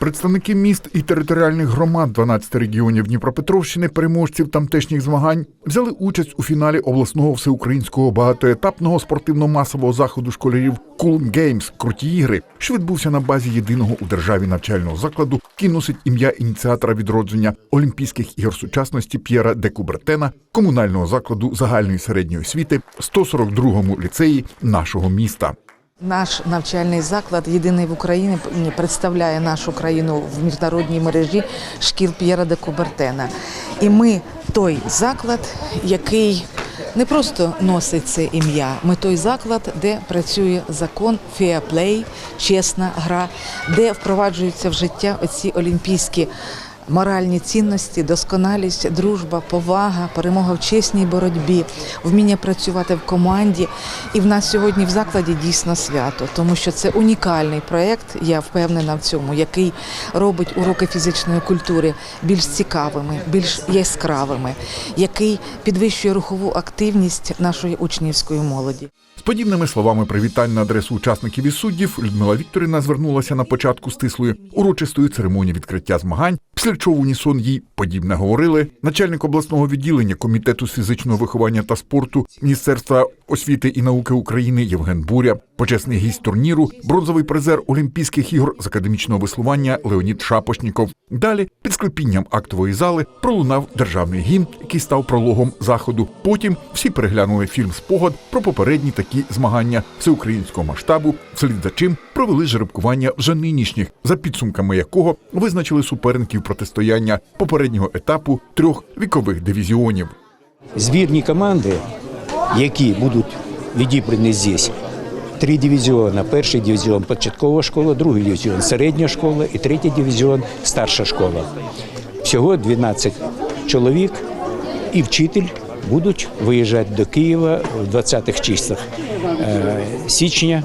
Представники міст і територіальних громад 12 регіонів Дніпропетровщини, переможців тамтешніх змагань, взяли участь у фіналі обласного всеукраїнського багатоетапного спортивно-масового заходу школярів Cool Games Круті ігри, що відбувся на базі єдиного у державі навчального закладу, який носить ім'я ініціатора відродження Олімпійських ігор сучасності П'єра де Кубертена, комунального закладу загальної середньої освіти, 142-му ліцеї нашого міста. Наш навчальний заклад, єдиний в Україні, представляє нашу країну в міжнародній мережі шкіл П'єра де Кубертена. І ми той заклад, який не просто носить це ім'я, ми той заклад, де працює закон феаплей, чесна гра, де впроваджуються в життя оці олімпійські. Моральні цінності, досконалість, дружба, повага, перемога в чесній боротьбі, вміння працювати в команді. І в нас сьогодні в закладі дійсно свято, тому що це унікальний проєкт, я впевнена в цьому, який робить уроки фізичної культури більш цікавими, більш яскравими, який підвищує рухову активність нашої учнівської молоді. З подібними словами привітань на адресу учасників і суддів Людмила Вікторівна звернулася на початку стислої урочистої церемонії відкриття змагань, після чого в унісон їй подібне говорили начальник обласного відділення комітету з фізичного виховання та спорту Міністерства освіти і науки України Євген Буря, почесний гість турніру, бронзовий призер Олімпійських ігор з академічного веслування Леонід Шапошніков. Далі під склепінням актової зали пролунав державний гімн, який став прологом заходу. Потім всі переглянули фільм Спогад про попередні такі змагання всеукраїнського масштабу, вслід за чим провели жеребкування вже нинішніх, за підсумками якого визначили суперників протистояння попереднього етапу трьох вікових дивізіонів. Збірні команди, які будуть відібрані здесь, три дивізіони. Перший дивізіон початкова школа, другий дивізіон середня школа і третій дивізіон старша школа. Всього 12 чоловік і вчитель будуть виїжджати до Києва в 20-х числах е, січня,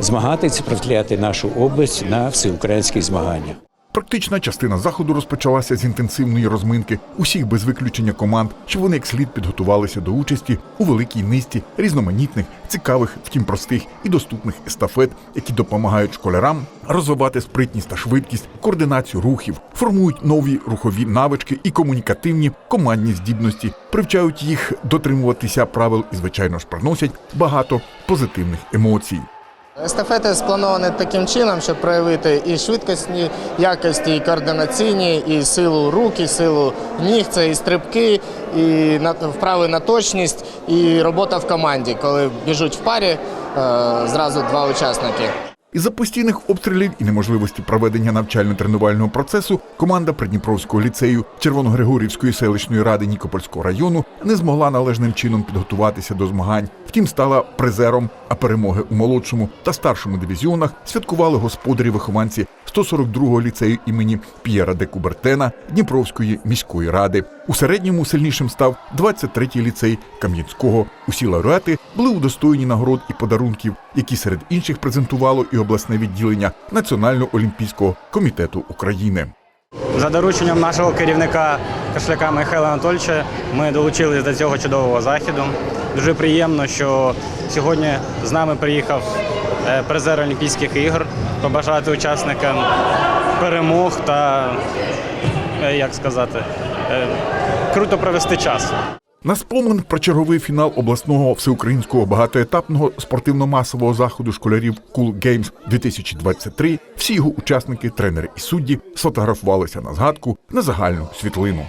змагатися, представляти нашу область на всеукраїнських змаганнях. Практична частина заходу розпочалася з інтенсивної розминки усіх без виключення команд, щоб вони як слід підготувалися до участі у великій низці різноманітних, цікавих, втім простих і доступних естафет, які допомагають школярам розвивати спритність та швидкість, координацію рухів, формують нові рухові навички і комунікативні командні здібності, привчають їх дотримуватися правил і, звичайно ж, приносять багато позитивних емоцій. Естафети сплановані таким чином, щоб проявити і швидкісні якості, і координаційні, і силу рук, і силу ніг, це і стрибки, і вправи на точність, і робота в команді, коли біжуть в парі е, зразу два учасники. Із-за постійних обстрілів і неможливості проведення навчально-тренувального процесу команда Придніпровського ліцею Червоногригорівської селищної ради Нікопольського району не змогла належним чином підготуватися до змагань. Втім, стала призером, а перемоги у молодшому та старшому дивізіонах святкували господарі вихованці 142-го ліцею імені П'єра де Кубертена Дніпровської міської ради. У середньому сильнішим став 23-й ліцей Кам'янського. Усі лауреати були удостоєні нагород і подарунків, які серед інших презентувало і обласне відділення Національного олімпійського комітету України. За дорученням нашого керівника Кашляка Михайла Анатольовича ми долучились до цього чудового заходу. Дуже приємно, що сьогодні з нами приїхав е, призер Олімпійських ігор, побажати учасникам перемог та, е, як сказати, е, круто провести час. На спомин про черговий фінал обласного всеукраїнського багатоетапного спортивно-масового заходу школярів Cool Games 2023 всі його учасники, тренери і судді сфотографувалися на згадку на загальну світлину.